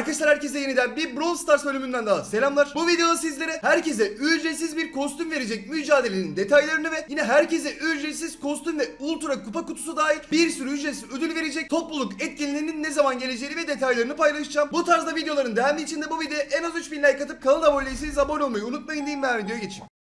Arkadaşlar herkese yeniden bir Brawl Stars bölümünden daha selamlar. Bu videoda sizlere herkese ücretsiz bir kostüm verecek mücadelenin detaylarını ve yine herkese ücretsiz kostüm ve ultra kupa kutusu dahil bir sürü ücretsiz ödül verecek topluluk etkinliğinin ne zaman geleceğini ve detaylarını paylaşacağım. Bu tarzda videoların devamı için de bu videoya en az 3000 like atıp kanala abone değilseniz abone olmayı unutmayın diyeyim ben videoya geçeyim.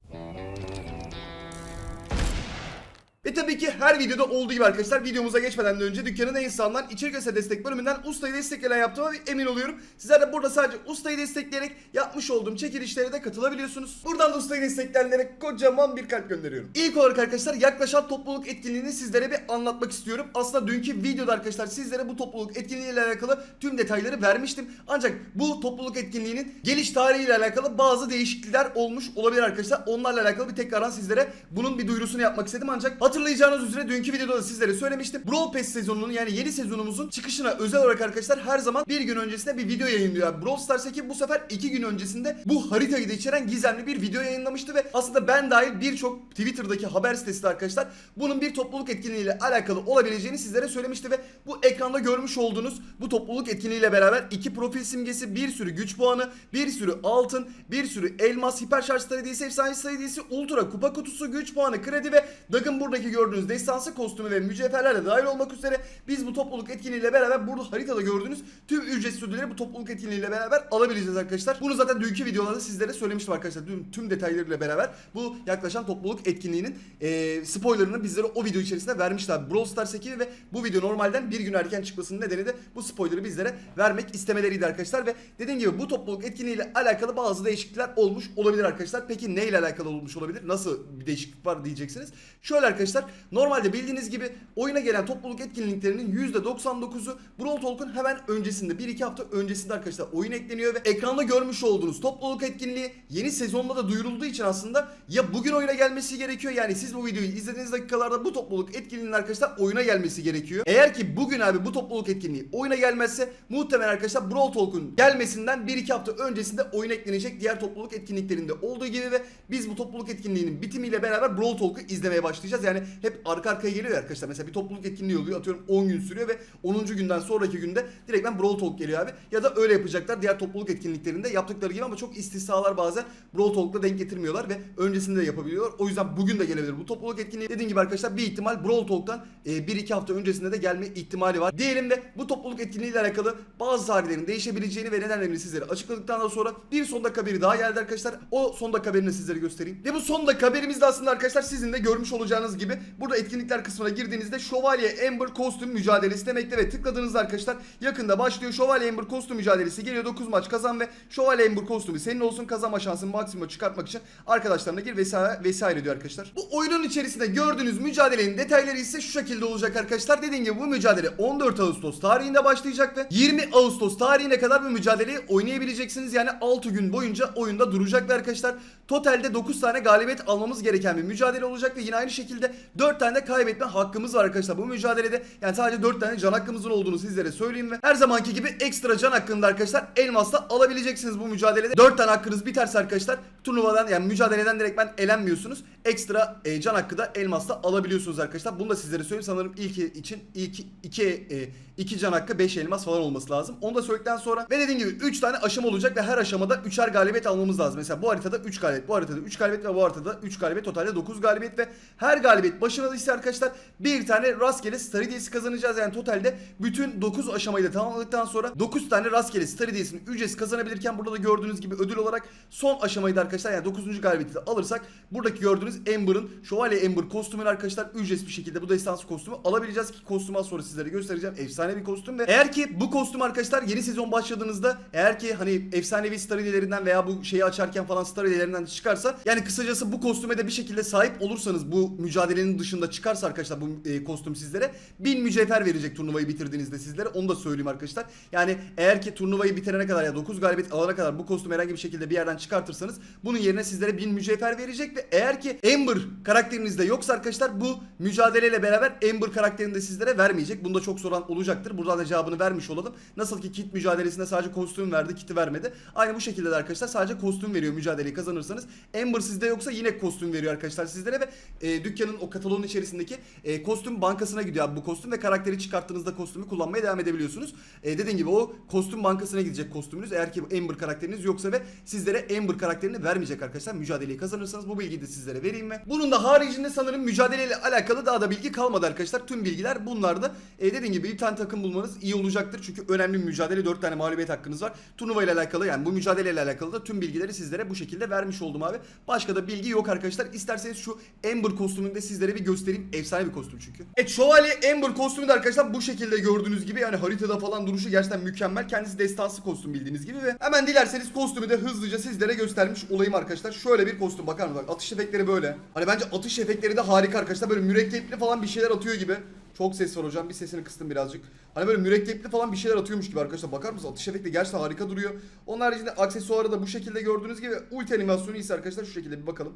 Ve tabii ki her videoda olduğu gibi arkadaşlar videomuza geçmeden de önce dükkanın en sağından içerik ve destek bölümünden ustayı destekleyen yaptığıma emin oluyorum. Sizler de burada sadece ustayı destekleyerek yapmış olduğum çekilişlere de katılabiliyorsunuz. Buradan da ustayı destekleyenlere kocaman bir kalp gönderiyorum. İlk olarak arkadaşlar yaklaşan topluluk etkinliğini sizlere bir anlatmak istiyorum. Aslında dünkü videoda arkadaşlar sizlere bu topluluk etkinliğiyle alakalı tüm detayları vermiştim. Ancak bu topluluk etkinliğinin geliş tarihiyle alakalı bazı değişiklikler olmuş olabilir arkadaşlar. Onlarla alakalı bir tekrardan sizlere bunun bir duyurusunu yapmak istedim ancak hatırlayacağınız üzere dünkü videoda da sizlere söylemiştim. Brawl Pass sezonunun yani yeni sezonumuzun çıkışına özel olarak arkadaşlar her zaman bir gün öncesinde bir video yayınlıyor. Brawl Stars ekip bu sefer iki gün öncesinde bu haritayı da içeren gizemli bir video yayınlamıştı ve aslında ben dahil birçok Twitter'daki haber sitesi arkadaşlar bunun bir topluluk etkinliğiyle alakalı olabileceğini sizlere söylemişti ve bu ekranda görmüş olduğunuz bu topluluk etkinliğiyle beraber iki profil simgesi, bir sürü güç puanı, bir sürü altın, bir sürü elmas, hiper şarj hediyesi, efsane hediyesi, ultra kupa kutusu, güç puanı, kredi ve Dag'ın buradaki gördüğünüz destansı kostümü ve mücevherlerle dahil olmak üzere biz bu topluluk etkinliğiyle beraber burada haritada gördüğünüz tüm ücretsiz ödülleri bu topluluk etkinliğiyle beraber alabileceğiz arkadaşlar. Bunu zaten dünkü videolarda sizlere söylemiştim arkadaşlar. Tüm, tüm detaylarıyla beraber bu yaklaşan topluluk etkinliğinin e, spoilerını bizlere o video içerisinde vermişler. Brawl Stars ekibi ve bu video normalden bir gün erken çıkmasının nedeni de bu spoilerı bizlere vermek istemeleriydi arkadaşlar ve dediğim gibi bu topluluk etkinliğiyle alakalı bazı değişiklikler olmuş olabilir arkadaşlar. Peki neyle alakalı olmuş olabilir? Nasıl bir değişiklik var diyeceksiniz. Şöyle arkadaşlar normalde bildiğiniz gibi oyuna gelen topluluk etkinliklerinin %99'u Brawl Talk'un hemen öncesinde 1-2 hafta öncesinde arkadaşlar oyun ekleniyor ve ekranda görmüş olduğunuz topluluk etkinliği yeni sezonda da duyurulduğu için aslında ya bugün oyuna gelmesi gerekiyor yani siz bu videoyu izlediğiniz dakikalarda bu topluluk etkinliğinin arkadaşlar oyuna gelmesi gerekiyor. Eğer ki bugün abi bu topluluk etkinliği oyuna gelmezse muhtemelen arkadaşlar Brawl Talk'un gelmesinden 1-2 hafta öncesinde oyun eklenecek diğer topluluk etkinliklerinde olduğu gibi ve biz bu topluluk etkinliğinin bitimiyle beraber Brawl Talk'u izlemeye başlayacağız. Yani hep arka arkaya geliyor arkadaşlar. Mesela bir topluluk etkinliği oluyor atıyorum 10 gün sürüyor ve 10. günden sonraki günde direkt ben Brawl Talk geliyor abi. Ya da öyle yapacaklar diğer topluluk etkinliklerinde yaptıkları gibi ama çok istisnalar bazen Brawl Talk'la denk getirmiyorlar ve öncesinde de yapabiliyorlar. O yüzden bugün de gelebilir bu topluluk etkinliği. Dediğim gibi arkadaşlar bir ihtimal Brawl Talk'tan 1-2 hafta öncesinde de gelme ihtimali var. Diyelim de bu topluluk etkinliğiyle alakalı bazı tarihlerin değişebileceğini ve nedenlerini sizlere açıkladıktan sonra bir son dakika haberi daha geldi arkadaşlar. O son dakika haberini sizlere göstereyim. Ve bu son dakika haberimizde aslında arkadaşlar sizin de görmüş olacağınız gibi burada etkinlikler kısmına girdiğinizde Şövalye Amber kostüm mücadelesi demekte ve tıkladığınızda arkadaşlar yakında başlıyor. Şövalye Amber kostüm mücadelesi geliyor 9 maç kazan ve Şövalye Amber kostümü senin olsun kazanma şansını maksimuma çıkartmak için arkadaşlarına gir vesaire vesaire diyor arkadaşlar. Bu oyunun içerisinde gördüğünüz mücadelenin detayları ise şu şekilde olacak arkadaşlar. Dediğim gibi bu mücadele 14 Ağustos tarihinde başlayacak ve 20 Ağustos tarihine kadar bu mücadeleyi oynayabileceksiniz. Yani 6 gün boyunca oyunda duracak ve arkadaşlar totalde 9 tane galibiyet almamız gereken bir mücadele olacak ve yine aynı şekilde 4 tane de kaybetme hakkımız var arkadaşlar bu mücadelede. Yani sadece 4 tane can hakkımızın olduğunu sizlere söyleyeyim ve her zamanki gibi ekstra can hakkında arkadaşlar elmasla alabileceksiniz bu mücadelede. 4 tane hakkınız biterse arkadaşlar turnuvadan yani mücadeleden direkt ben elenmiyorsunuz. Ekstra e, can hakkı da elmasla alabiliyorsunuz arkadaşlar. Bunu da sizlere söyleyeyim. Sanırım ilki için ilk 2 e, 2 can hakkı 5 elmas falan olması lazım. Onu da söyledikten sonra ve dediğim gibi 3 tane aşama olacak ve her aşamada 3'er galibiyet almamız lazım. Mesela bu haritada 3 galibiyet, bu haritada 3 galibiyet ve bu haritada 3 galibiyet totalde 9 galibiyet ve her galibiyet başına da ise arkadaşlar bir tane rastgele star hediyesi kazanacağız. Yani totalde bütün 9 aşamayı da tamamladıktan sonra 9 tane rastgele star hediyesini ücretsiz kazanabilirken burada da gördüğünüz gibi ödül olarak son aşamayı da arkadaşlar yani 9. galibiyeti de alırsak buradaki gördüğünüz Amber'ın Şövalye Amber kostümünü arkadaşlar ücretsiz bir şekilde bu destansı kostümü alabileceğiz ki kostümü az sonra sizlere göstereceğim. Efsane bir kostüm ve eğer ki bu kostüm arkadaşlar yeni sezon başladığınızda eğer ki hani efsanevi star hediyelerinden veya bu şeyi açarken falan star hediyelerinden çıkarsa yani kısacası bu kostüme de bir şekilde sahip olursanız bu mücadelenin dışında çıkarsa arkadaşlar bu e, kostüm sizlere 1000 mücevher verecek turnuvayı bitirdiğinizde sizlere. Onu da söyleyeyim arkadaşlar. Yani eğer ki turnuvayı bitirene kadar ya 9 galibiyet alana kadar bu kostümü herhangi bir şekilde bir yerden çıkartırsanız bunun yerine sizlere 1000 mücevher verecek ve eğer ki Amber karakterinizde yoksa arkadaşlar bu mücadeleyle beraber Amber karakterini de sizlere vermeyecek. Bunda çok soran olacaktır. Buradan da cevabını vermiş olalım. Nasıl ki kit mücadelesinde sadece kostüm verdi, kiti vermedi. Aynı bu şekilde de arkadaşlar sadece kostüm veriyor mücadeleyi kazanırsanız. Amber sizde yoksa yine kostüm veriyor arkadaşlar sizlere ve e, dükkanın o kataloğun içerisindeki e, kostüm bankasına gidiyor abi bu kostüm ve karakteri çıkarttığınızda kostümü kullanmaya devam edebiliyorsunuz. E, dediğim gibi o kostüm bankasına gidecek kostümünüz eğer ki Amber karakteriniz yoksa ve sizlere Amber karakterini vermeyecek arkadaşlar. Mücadeleyi kazanırsanız bu bilgiyi de sizlere vereyim mi? Bunun da haricinde sanırım mücadeleyle alakalı daha da bilgi kalmadı arkadaşlar. Tüm bilgiler bunlardı. E, dediğim gibi bir tane takım bulmanız iyi olacaktır. Çünkü önemli bir mücadele. 4 tane mağlubiyet hakkınız var. Turnuva ile alakalı yani bu mücadeleyle alakalı da tüm bilgileri sizlere bu şekilde vermiş oldum abi. Başka da bilgi yok arkadaşlar. İsterseniz şu Amber kostümünü de sizlere bir göstereyim. Efsane bir kostüm çünkü. Evet şövalye Amber kostümü de arkadaşlar bu şekilde gördüğünüz gibi yani haritada falan duruşu gerçekten mükemmel. Kendisi destansı kostüm bildiğiniz gibi ve hemen dilerseniz kostümü de hızlıca sizlere göstermiş olayım arkadaşlar. Şöyle bir kostüm bakar mısınız? Atış efektleri böyle. Hani bence atış efektleri de harika arkadaşlar. Böyle mürekkepli falan bir şeyler atıyor gibi. Çok ses var hocam. Bir sesini kıstım birazcık. Hani böyle mürekkepli falan bir şeyler atıyormuş gibi arkadaşlar. Bakar mısınız? Atış efekti gerçekten harika duruyor. Onun haricinde aksesuarı da bu şekilde gördüğünüz gibi. Ulti animasyonu ise arkadaşlar şu şekilde bir bakalım.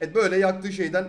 Evet böyle yaktığı şeyden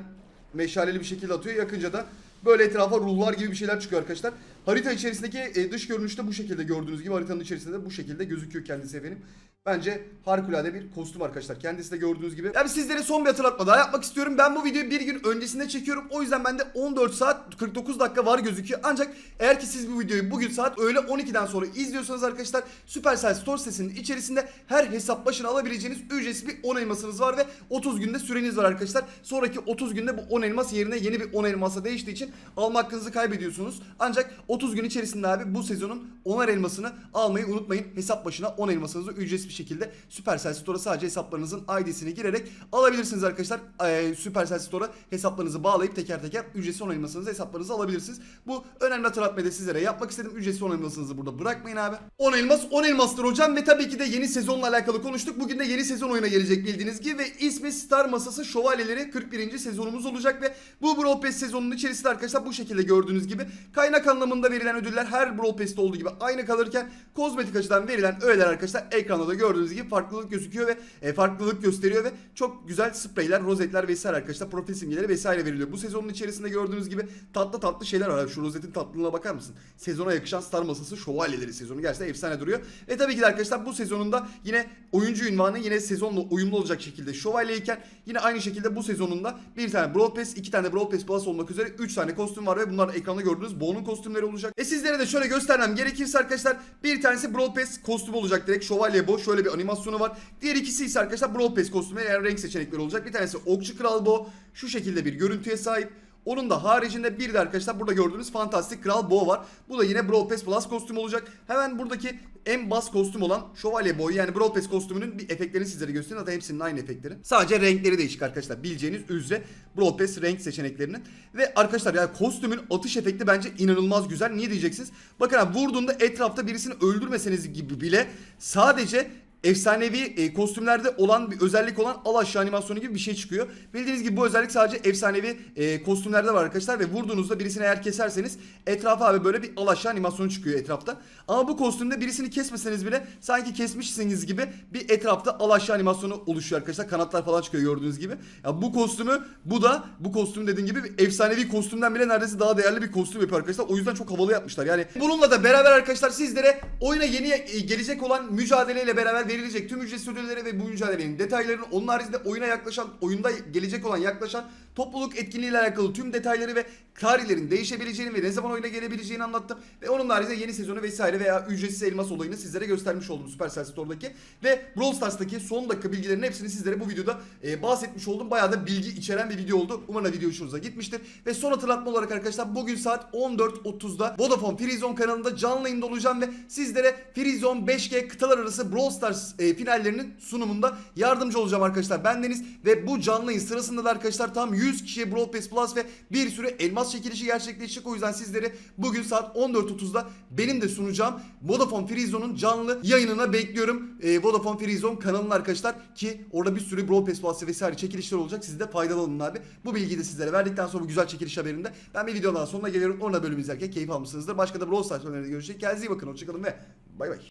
meşaleli bir şekilde atıyor. Yakınca da böyle etrafa ruhlar gibi bir şeyler çıkıyor arkadaşlar. Harita içerisindeki e, dış görünüşte bu şekilde gördüğünüz gibi haritanın içerisinde de bu şekilde gözüküyor kendisi efendim. Bence harikulade bir kostüm arkadaşlar. Kendisi de gördüğünüz gibi. Yani sizlere son bir hatırlatma daha yapmak istiyorum. Ben bu videoyu bir gün öncesinde çekiyorum. O yüzden bende 14 saat 49 dakika var gözüküyor. Ancak eğer ki siz bu videoyu bugün saat öğle 12'den sonra izliyorsanız arkadaşlar Supercell Store sitesinin içerisinde her hesap başına alabileceğiniz ücretsiz bir 10 elmasınız var ve 30 günde süreniz var arkadaşlar. Sonraki 30 günde bu 10 elmas yerine yeni bir 10 elmasa değiştiği için alma hakkınızı kaybediyorsunuz. Ancak 30 gün içerisinde abi bu sezonun 10'ar elmasını almayı unutmayın. Hesap başına 10 elmasınızı ücretsiz bir şekilde Supercell Store'a sadece hesaplarınızın ID'sini girerek alabilirsiniz arkadaşlar. Ee, Supercell Store'a hesaplarınızı bağlayıp teker teker ücretsiz 10 elmasınızı hesaplarınıza alabilirsiniz. Bu önemli hatırlatmayı da sizlere yapmak istedim. Ücretsiz 10 elmasınızı burada bırakmayın abi. 10 elmas 10 elmastır hocam ve tabii ki de yeni sezonla alakalı konuştuk. Bugün de yeni sezon oyuna gelecek bildiğiniz gibi ve ismi Star Masası Şövalyeleri 41. sezonumuz olacak ve bu Brawl Pass sezonunun içerisinde arkadaşlar bu şekilde gördüğünüz gibi kaynak anlamında verilen ödüller her Brawl Pass'te olduğu gibi aynı kalırken kozmetik açıdan verilen öğeler arkadaşlar ekranda da gördüğünüz gibi farklılık gözüküyor ve e, farklılık gösteriyor ve çok güzel spreyler, rozetler vesaire arkadaşlar profil simgeleri vesaire veriliyor. Bu sezonun içerisinde gördüğünüz gibi tatlı tatlı şeyler var. Şu rozetin tatlılığına bakar mısın? Sezona yakışan Star Masası Şövalyeleri sezonu gerçekten efsane duruyor. Ve tabii ki de arkadaşlar bu sezonunda yine oyuncu ünvanı yine sezonla uyumlu olacak şekilde şövalyeyken yine aynı şekilde bu sezonunda bir tane Brawl Pass, iki tane Brawl Pass Plus olmak üzere 3 tane kostüm var ve bunlar ekranda gördüğünüz Bo'nun kostümleri olacak. E sizlere de şöyle göstermem gerekirse arkadaşlar bir tanesi Brawl Pass kostümü olacak direkt şövalye Bo şöyle bir animasyonu var. Diğer ikisi ise arkadaşlar Brawl Pass kostümü yani renk seçenekleri olacak. Bir tanesi Okçu Kral Bo şu şekilde bir görüntüye sahip. Onun da haricinde bir de arkadaşlar burada gördüğünüz fantastik Kral Bo var. Bu da yine Brawl Pass Plus kostüm olacak. Hemen buradaki en bas kostüm olan Şövalye Boy yani Brawl Pass kostümünün bir efektlerini sizlere göstereyim. Hatta hepsinin aynı efektleri. Sadece renkleri değişik arkadaşlar. Bileceğiniz üzere Brawl Pass renk seçeneklerinin. Ve arkadaşlar yani kostümün atış efekti bence inanılmaz güzel. Niye diyeceksiniz? Bakın abi vurduğunda etrafta birisini öldürmeseniz gibi bile sadece efsanevi e, kostümlerde olan bir özellik olan al aşağı animasyonu gibi bir şey çıkıyor. Bildiğiniz gibi bu özellik sadece efsanevi e, kostümlerde var arkadaşlar ve vurduğunuzda birisini eğer keserseniz etrafa abi böyle bir al aşağı animasyonu çıkıyor etrafta. Ama bu kostümde birisini kesmeseniz bile sanki kesmişsiniz gibi bir etrafta al aşağı animasyonu oluşuyor arkadaşlar. Kanatlar falan çıkıyor gördüğünüz gibi. Ya bu kostümü bu da bu kostüm dediğim gibi bir efsanevi kostümden bile neredeyse daha değerli bir kostüm yapıyor arkadaşlar. O yüzden çok havalı yapmışlar. Yani bununla da beraber arkadaşlar sizlere oyuna yeni e, gelecek olan mücadeleyle beraber verilecek tüm ücretsiz ödülleri ve bu mücadelenin detaylarını onun haricinde oyuna yaklaşan, oyunda gelecek olan yaklaşan topluluk etkinliğiyle alakalı tüm detayları ve tarihlerin değişebileceğini ve ne zaman oyuna gelebileceğini anlattım. Ve onun haricinde yeni sezonu vesaire veya ücretsiz elmas olayını sizlere göstermiş oldum Supercell Store'daki. Ve Brawl Stars'taki son dakika bilgilerinin hepsini sizlere bu videoda e, bahsetmiş oldum. Bayağı da bilgi içeren bir video oldu. Umarım video hoşunuza gitmiştir. Ve son hatırlatma olarak arkadaşlar bugün saat 14.30'da Vodafone Freezone kanalında canlı yayında olacağım ve sizlere Freezone 5G kıtalar arası Brawl Stars e, finallerinin sunumunda yardımcı olacağım arkadaşlar. Bendeniz ve bu canlı yayın sırasında da arkadaşlar tam 100 kişiye Brawl Pass Plus ve bir sürü elmas çekilişi gerçekleşecek. O yüzden sizleri bugün saat 14.30'da benim de sunacağım Vodafone Freezone'un canlı yayınına bekliyorum. E, Vodafone Freezone kanalının arkadaşlar ki orada bir sürü Brawl Pass Plus vesaire çekilişler olacak. Siz de faydalanın abi. Bu bilgiyi de sizlere verdikten sonra bu güzel çekiliş haberinde ben bir videonun sonuna geliyorum. Orada bölüm izlerken keyif almışsınızdır. Başka da Brawl Stars önerilerinde görüşecek. Kendinize iyi bakın. Hoşçakalın ve bay bay.